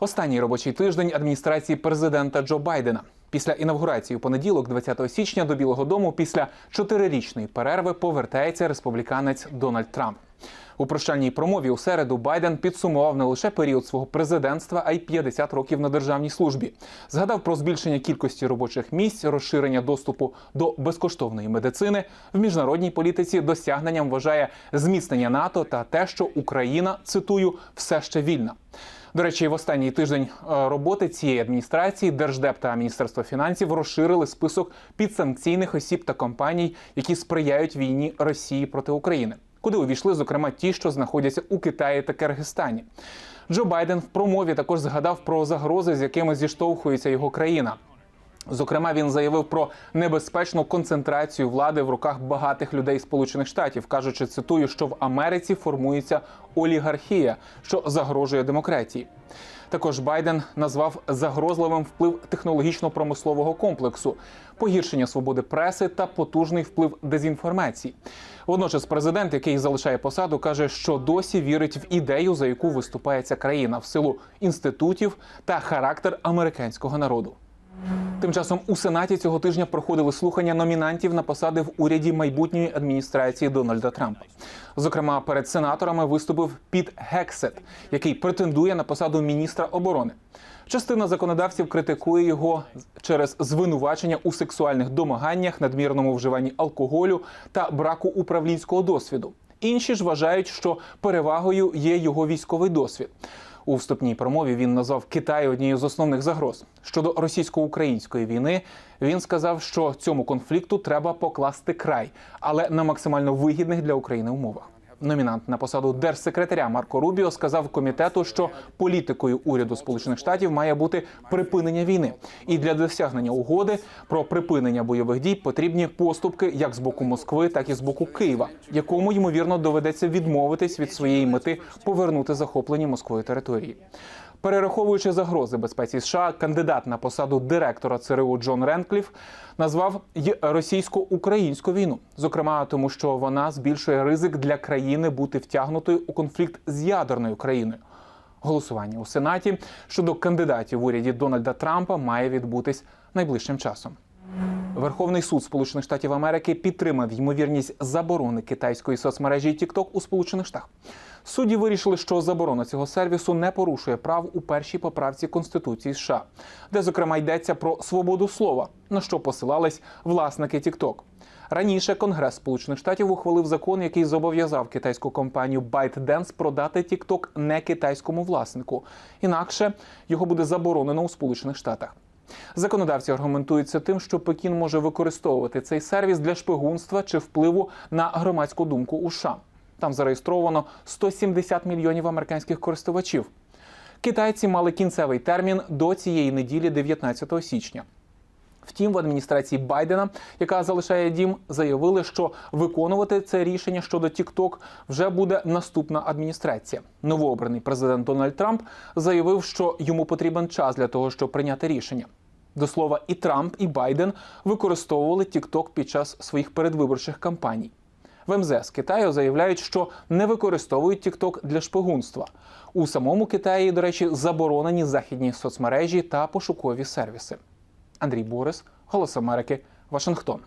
Останній робочий тиждень адміністрації президента Джо Байдена. Після інавгурації у понеділок, 20 січня, до Білого Дому після чотирирічної перерви повертається республіканець Дональд Трамп. У прощальній промові у середу Байден підсумував не лише період свого президентства, а й 50 років на державній службі. Згадав про збільшення кількості робочих місць, розширення доступу до безкоштовної медицини в міжнародній політиці. Досягненням вважає зміцнення НАТО та те, що Україна цитую все ще вільна. До речі, в останній тиждень е, роботи цієї адміністрації Держдеп та Міністерство фінансів розширили список підсанкційних осіб та компаній, які сприяють війні Росії проти України, куди увійшли зокрема ті, що знаходяться у Китаї та Киргизстані. Джо Байден в промові також згадав про загрози, з якими зіштовхується його країна. Зокрема, він заявив про небезпечну концентрацію влади в руках багатих людей Сполучених Штатів, кажучи, цитую, що в Америці формується олігархія, що загрожує демократії. Також Байден назвав загрозливим вплив технологічно-промислового комплексу, погіршення свободи преси та потужний вплив дезінформації. Водночас, президент, який залишає посаду, каже, що досі вірить в ідею, за яку виступає ця країна, в силу інститутів та характер американського народу. Тим часом у сенаті цього тижня проходили слухання номінантів на посади в уряді майбутньої адміністрації Дональда Трампа. Зокрема, перед сенаторами виступив Піт Гексет, який претендує на посаду міністра оборони. Частина законодавців критикує його через звинувачення у сексуальних домаганнях, надмірному вживанні алкоголю та браку управлінського досвіду. Інші ж вважають, що перевагою є його військовий досвід. У вступній промові він назвав Китай однією з основних загроз щодо російсько-української війни. Він сказав, що цьому конфлікту треба покласти край, але на максимально вигідних для України умовах. Номінант на посаду держсекретаря Марко Рубіо сказав комітету, що політикою уряду Сполучених Штатів має бути припинення війни, і для досягнення угоди про припинення бойових дій потрібні поступки як з боку Москви, так і з боку Києва, якому ймовірно доведеться відмовитись від своєї мети повернути захоплені Москвою території. Перераховуючи загрози безпеці США, кандидат на посаду директора ЦРУ Джон Ренкліф назвав й російсько-українську війну, зокрема тому, що вона збільшує ризик для країни бути втягнутою у конфлікт з ядерною країною. Голосування у сенаті щодо кандидатів в уряді Дональда Трампа має відбутись найближчим часом. Верховний суд Сполучених Штатів Америки підтримав ймовірність заборони китайської соцмережі TikTok у Сполучених Штатах. Судді вирішили, що заборона цього сервісу не порушує прав у першій поправці Конституції США, де зокрема йдеться про свободу слова, на що посилались власники TikTok. Раніше Конгрес Сполучених Штатів ухвалив закон, який зобов'язав китайську компанію ByteDance продати TikTok не китайському власнику. Інакше його буде заборонено у Сполучених Штатах. Законодавці аргументуються тим, що Пекін може використовувати цей сервіс для шпигунства чи впливу на громадську думку у США. Там зареєстровано 170 мільйонів американських користувачів. Китайці мали кінцевий термін до цієї неділі, 19 січня. Втім, в адміністрації Байдена, яка залишає дім, заявили, що виконувати це рішення щодо TikTok вже буде наступна адміністрація. Новообраний президент Дональд Трамп заявив, що йому потрібен час для того, щоб прийняти рішення. До слова, і Трамп, і Байден використовували TikTok під час своїх передвиборчих кампаній. В МЗС Китаю заявляють, що не використовують TikTok для шпигунства. У самому Китаї, до речі, заборонені західні соцмережі та пошукові сервіси. Андрій Борис, Голос Америки, Вашингтон.